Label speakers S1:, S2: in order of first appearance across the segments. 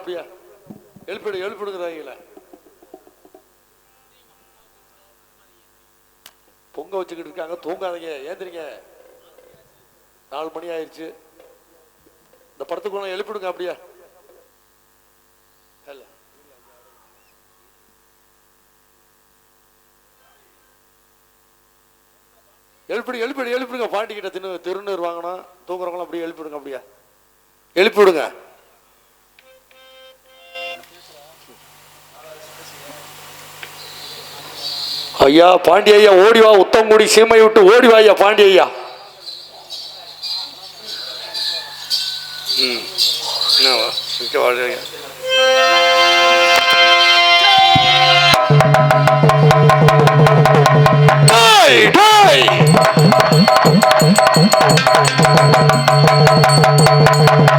S1: அப்படியா? எழுப்பிடு எழுப்பிடுங்கிறாங்கள பொங்க வச்சுக்கிட்டு இருக்காங்க தூங்காதீங்க ஏந்திரிங்க. நாலு மணி ஆயிடுச்சு இந்த படத்துக்கு எழுப்பிடுங்க அப்படியா? எழுப்பிடு எழுப்பிடு எழுப்பிடுங்க பாட்டிக்கிட்ட திரு திருநூறு வாங்கினா தூங்குறவங்களாம் அப்படியே எழுப்பிடுங்க அப்படியா? எழுப்பிவிடுங்க ஐயா பாண்டியய்யா ஓடிவா உத்தங்குடி சீமை விட்டு ஓடிவா ஐயா பாண்டியா ம் டாய்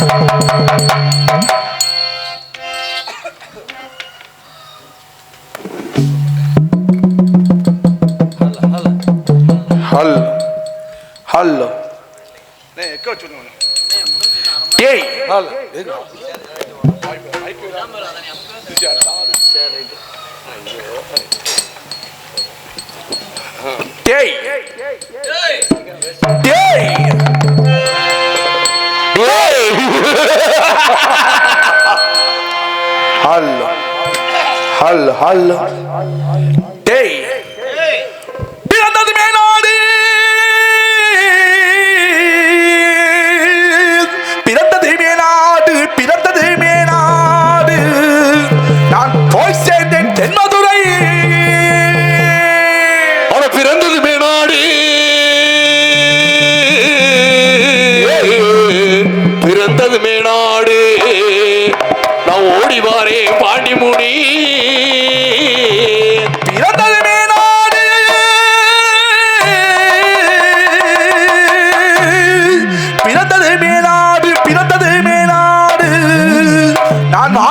S1: Thank
S2: you. ஹல்
S3: ஹல்
S2: ஏய்
S1: ஹல்
S2: டேய் டேய் ஹல் ஹல் ஹல் டேய்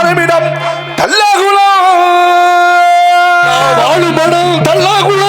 S2: வாழுமிடம் தல்லாகுலாம்
S1: வாழுமடம் தல்லாகுலாம்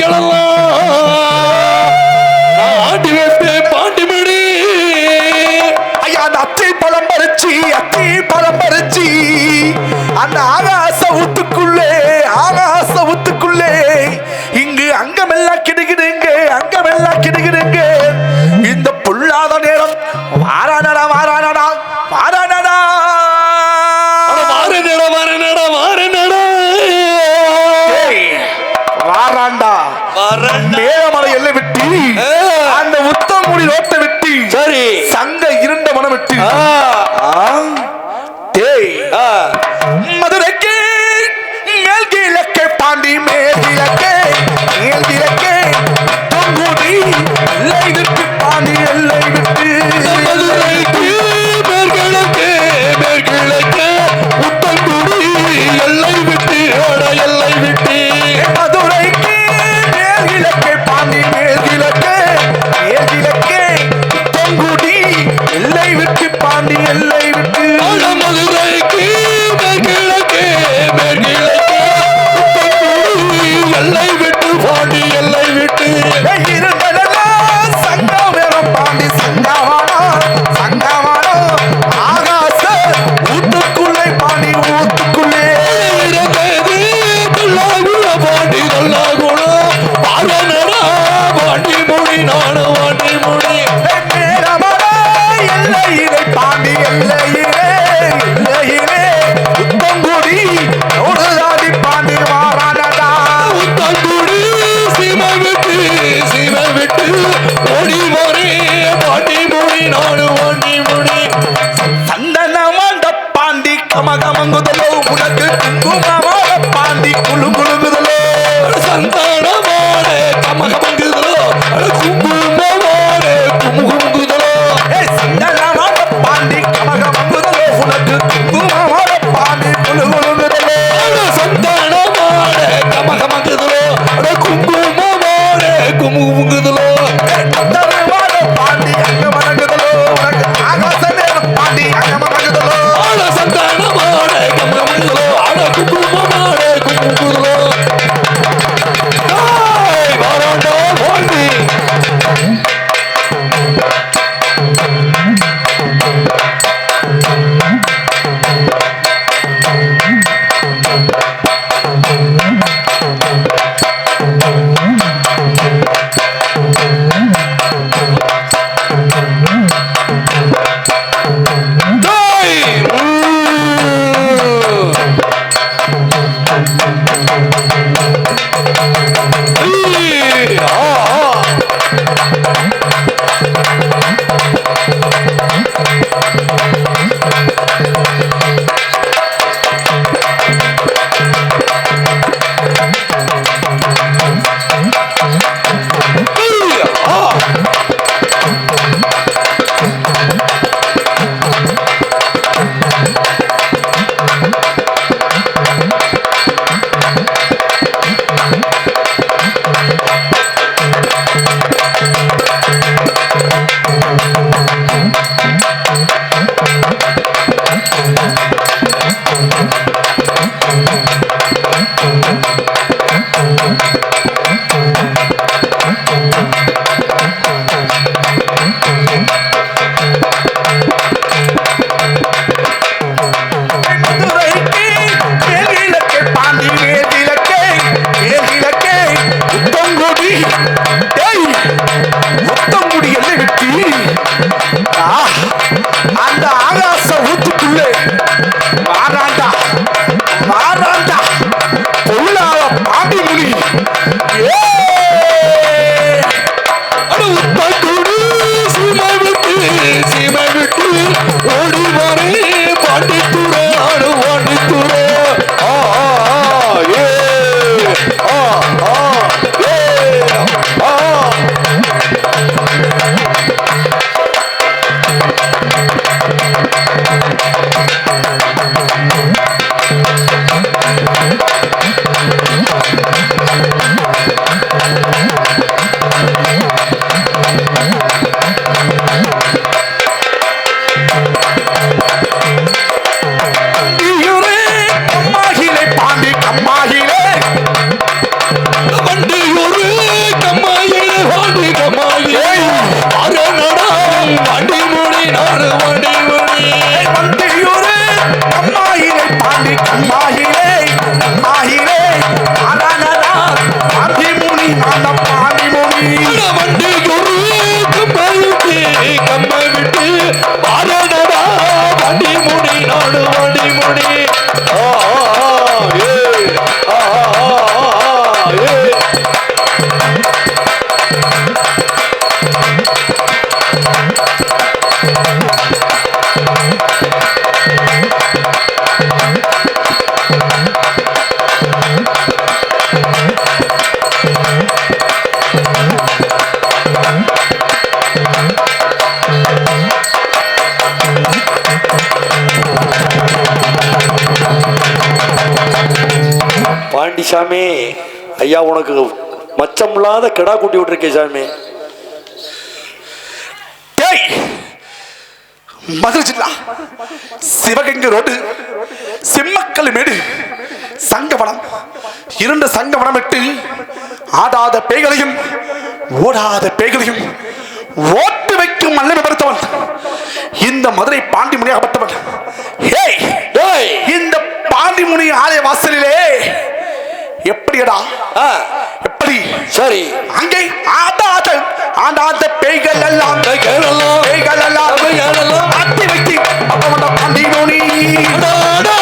S1: gonna
S2: மேகமலை எல்லை விட்டு அந்த உத்தமூடி ரோட்டை விட்டு
S1: சரி.
S2: சங்க இருண்ட மனம் விட்டு. கிழக்கே பாண்டி மேல் கிழக்கு
S4: பாண்டிசாமி ஐயா உனக்கு மச்சம் இல்லாத கிடா கூட்டி விட்டுருக்கே சாமி.
S2: டேய்! மதுரை ஜில்லா சிவகங்கை ரோடு சிம்மக்கல் மேடு சங்கவனம். இரண்டு சங்கவனம் விட்டு ஆடாத பேய்களையும் ஓடாத பேய்களையும் ஓட்டு வைக்கும் மல்லமை பெருத்தவன் இந்த மதுரை பாண்டிமுனியாகப்பட்டவன் ஹேய்!
S4: டேய்!
S2: இந்த பாண்டிமுனி ஆலய வாசலிலே எப்படியடா?
S4: ஆ,
S2: எப்படி?
S4: சரி.
S2: அங்கே ஆடாத ஆடாத பேய்கள் எல்லாம் பேய்கள் எல்லாம்
S1: பேய்களெல்லாம்
S2: ஆட்டி வைத்து அப்பவன பாண்டிமுனி
S1: அடாடே,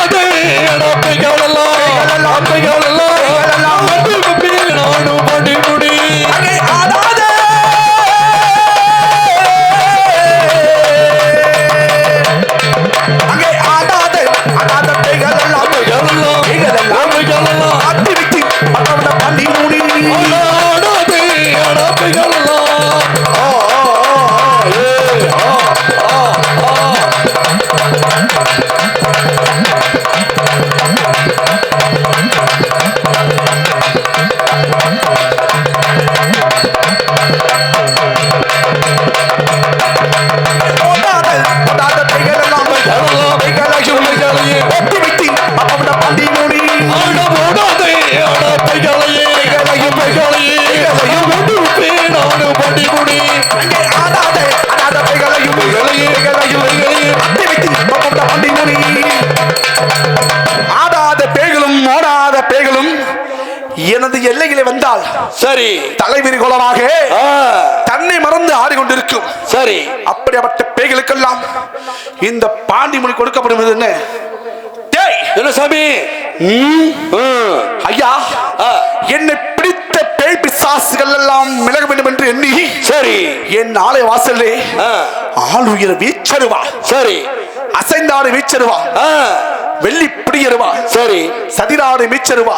S2: தன்னை மறந்து ஆடிக்கொண்டிருக்கும்.
S4: சரி.
S2: அப்படிப்பட்ட பேய்களுக்கெல்லாம் இந்த பாண்டிமுனி கொடுக்கப்படுவது என்ன? ஐயா என்னை பிடித்த பேய் பிசாசுகள் எல்லாம் விலக வேண்டும் என்று எண்ணி
S4: சரி.
S2: என் ஆலய வாசலே ஆள் உயிர வீச்சருவா.
S4: சரி.
S2: அசைந்தாடு வீச்சருவா. வெள்ளி பிடியருவா.
S4: சரி.
S2: சதிராடு மீச்சருவா.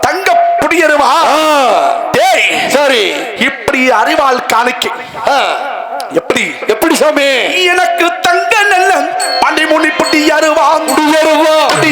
S2: தங்க புடியருவா
S4: ஆ,
S2: டேய்
S4: சரி.
S2: இப்படி அறிவால் காணிக்கை. எப்படி
S4: எப்படி சாமி?
S2: எனக்கு தங்க நல்ல பண்டிமுனி புட்டி அருவா
S4: குடியருவா
S2: புட்டி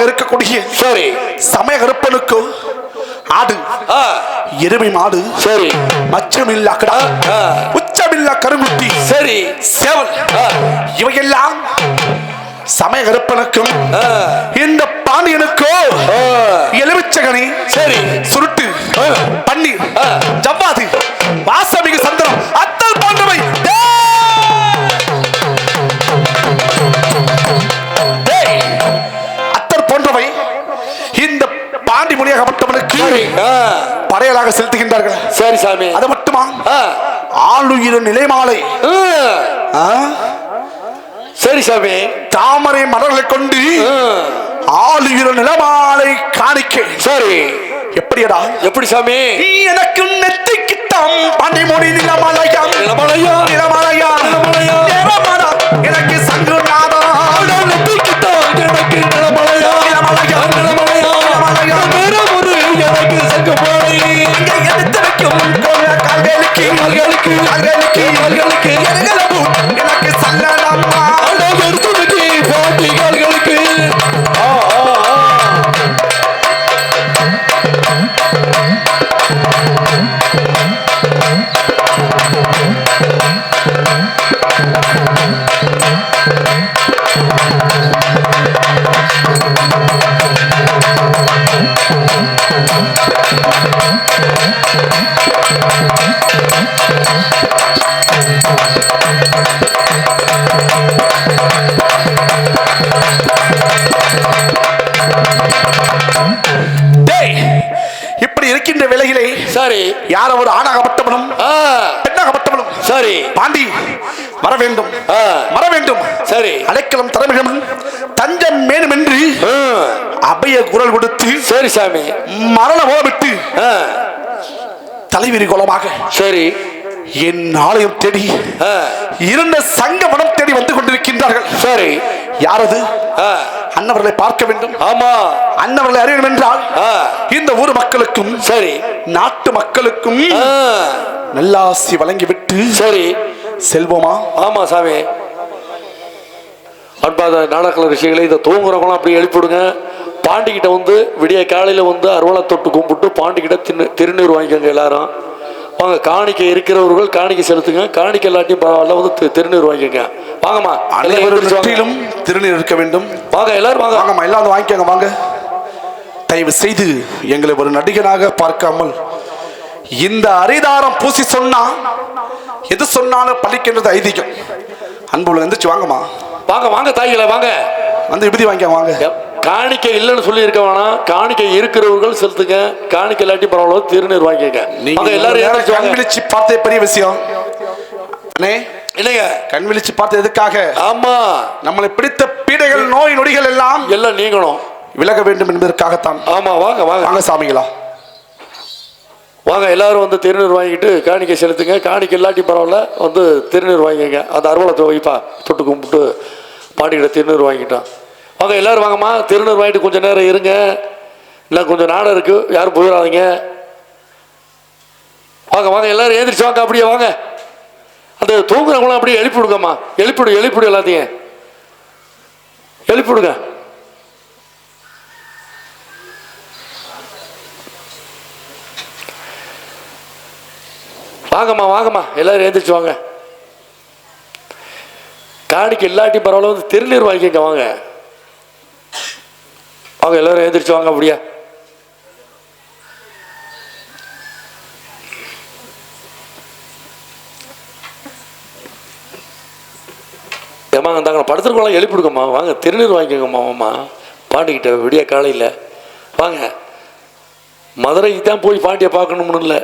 S2: தெய்வமாக இருக்கக்கூடிய
S1: சரி.
S2: சமய கருப்பனுக்கு ஆடு. எருமை மாடு.
S1: சரி.
S2: அச்சமில்லா கடா. உச்சமில்லா கருங்குட்டி.
S1: சரி.
S2: சேவல். இவையெல்லாம் சமய கருப்பனுக்கும். இந்த பாண்டியனுக்கோ. எலுமிச்சகனி
S1: சரி.
S2: சுருட்டு பன்னீர். ஜவ்வாது வாசமிகு சந்திரம்
S1: ஆ,
S2: படையலாக செலுத்துகின்றார்கள்.
S1: சரி சாமி.
S2: அது மட்டுமா? ஆளுயிர நிலைமாலை?
S1: சரி சாமி.
S2: தாமரை மலர்களை கொண்டு ஆளுயிர நிலமாலை காணிக்க.
S1: சரி.
S2: எப்படியடா?
S1: எப்படி சாமி?
S2: நீ எனக்கு நெத்திக்கிட்டாம். பாண்டி மொழி நிலமலையாம்.
S1: நிலமலையா?
S2: நிலமலையா
S1: நிலமலையா?
S2: நிலமலா எனக்கு சங்குநாதா
S1: எனக்கு நிலமலையா
S2: நிலமலையா? எடுத்து வைக்கும் கோல கால்களுக்கு
S1: கால்களுக்கு,
S2: கால்களுக்கு
S1: கால்களுக்கு,
S2: எனக்கு சல்லடம்மா
S1: எடுத்துடுக்கி பாட்டிகளுக்கு ஆ ஆ
S2: இருக்கின்ற வேளையிலே
S1: சரி.
S2: யார் ஒரு ஆணாகப்பட்டவனும் பெண்ணாகப்பட்டவனும்
S1: சரி.
S2: பாண்டி வர வேண்டும். வர வேண்டும்.
S1: சரி.
S2: அடைக்கலம் வேண்டும் தஞ்சம் வேணும் என்று
S1: ஆ,
S2: அபய குரல் கொடுத்து
S1: சரி சாமி.
S2: மரண ஓவிட்டு
S1: ஆ.
S2: தலைவிரி கோலமாக
S1: சரி.
S2: என் ஆலயம் தேடி இருந்த சங்க மனம் தேடி வந்து கொண்டிருக்கின்றார்கள்.
S1: சரி.
S2: யாரது? அன்னவர்களை பார்க்க வேண்டும்.
S1: ஆமா.
S2: அன்னவர்களை அறிய என்றால் இந்த ஊர் மக்களுக்கும்
S1: சரி.
S2: நாட்டு மக்களுக்கும் நல்லாசி வழங்கிவிட்டு
S1: சரி.
S2: செல்வோமா?
S1: ஆமா சாமி. அன்பாத நாடக ரிஷிகளை இதை தூங்குறவங்களாம் அப்படி எழுப்பிவிடுங்க. பாண்டிக்கிட்ட வந்து விடிய காலையில் வந்து அருவலை தொட்டு கும்பிட்டு பாண்டிக்கிட்ட திரு திருநீர் வாங்கிக்கோங்க எல்லாரும். வாங்க காணிக்கை இருக்கிறவர்கள் காணிக்கை செலுத்துங்க. காணிக்கை எல்லாத்தையும் பரவாயில்ல வந்து திருநீர் வாங்கிக்கோங்க. வாங்கம்மா
S2: அனைவரும். நெற்றியிலும் திருநீர் இருக்க வேண்டும்.
S1: வாங்க எல்லாரும் வாங்க.
S2: வாங்கம்மா எல்லாம் வந்து வாங்கிக்கோங்க வாங்க. தயவு செய்து எங்களை ஒரு நடிகனாக பார்க்காமல் இந்த அரிதாரம் பூசி சொன்னா எது சொன்னாலும் பழிக்கின்றது ஐதீகம். அன்புள்ள எந்திரிச்சு வாங்கம்மா.
S1: வாங்க வாங்க தாய்களை வாங்க.
S2: வந்து விபதி வாங்கிக்க வாங்க.
S1: காணிக்கை இல்லைன்னு சொல்லி இருக்க வேணாம் காணிக்கை இருக்கிறவர்கள் செலுத்துங்க காணிக்கை இல்லாட்டி பரவாயில்ல திருநீர் வாங்கிக்கோங்க. எல்லாரும்
S2: நேரம்
S1: எழுந்திருச்சு
S2: கண்
S1: வாங்க.
S2: விழிச்சு பார்த்தே பெரிய விஷயம். அண்ணே
S1: இல்லைங்க
S2: கண் விழிச்சு பார்த்து எதுக்காக?
S1: ஆமா.
S2: நம்மளை பிடித்த பீடைகள் நோய் நொடிகள் எல்லாம்
S1: எல்லாம் நீங்கணும்.
S2: விலக வேண்டும் என்பதற்காகத்தான்.
S1: ஆமா வாங்க வாங்க.
S2: வாங்க சாமிகளா.
S1: வாங்க எல்லாரும் வந்து திருநீர் வாங்கிட்டு காணிக்கை செலுத்துங்க. காணிக்கை இல்லாட்டி பரவாயில்ல வந்து திருநீர் வாங்கிக்கங்க. அந்த அறுவலத்தை வைப்பா தொட்டு கும்பிட்டு பாண்டிகிட்ட திருநீர் வாங்கிட்டோம் வாங்க எல்லாரும் வாங்கம்மா. திருநீர் வாங்கிட்டு கொஞ்சம் நேரம் இருங்க. இல்லை கொஞ்சம் நாடம் இருக்குது யாரும் போயிடாதீங்க வாங்க வாங்க எல்லோரும் எழுந்திரிச்சு வாங்க அப்படியே வாங்க. அந்த தூங்குறவங்களாம் அப்படியே எழுப்பி விடுங்கம்மா. எழுப்பிடு எழுப்பிடு எல்லாத்தையும். எழுப்பி விடுங்க. வாங்கம்மா வாங்கம்மா. எல்லோரும் எழுந்திரிச்சு வாங்க. காணிக்கு இல்லாட்டி பரவாயில்ல வந்து திருநீர் வாங்கிக்கங்க வாங்க. வாங்க எல்லாரும் எழுந்திரிச்சு வாங்க ஏமா தாங்க படுத்துருக்கோம் எழுப்பிடுங்கம்மா வாங்க திருநீர் வாங்கிக்கோங்கம்மா அம்மா பாண்டிக்கிட்ட விடிய காலையில் வாங்க. மதுரைக்கு தான் போய் பாண்டியை பார்க்கணும்னு இல்லை.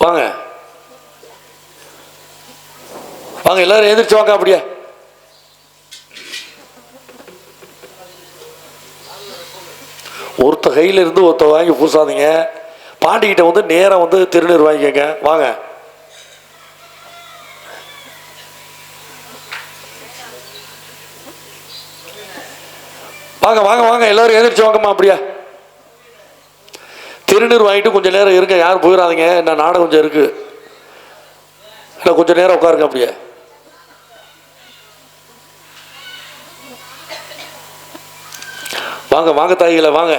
S1: வாங்க. வாங்க எல்லாரும் எழுந்திரிச்சு வாங்க அப்படியே. ஒருத்தர் கையிலிருந்து ஒருத்தர் வாங்கி பூசாதீங்க. பாண்டிகிட்ட வந்து நேராக வந்து திருநீர் வாங்கிக்கோங்க. வாங்க. வாங்க வாங்க வாங்க. எல்லோரும் எதிர்த்து வாங்கம்மா அப்படியா? திருநீர் வாங்கிட்டு கொஞ்சம் நேரம் இருங்க. யாரும் போயிடாதீங்க என்ன நாடகம் கொஞ்சம் இருக்குது இல்லை கொஞ்சம் நேரம் உட்காருங்க அப்படியே. வாங்க வாங்க தாய்களை வாங்க.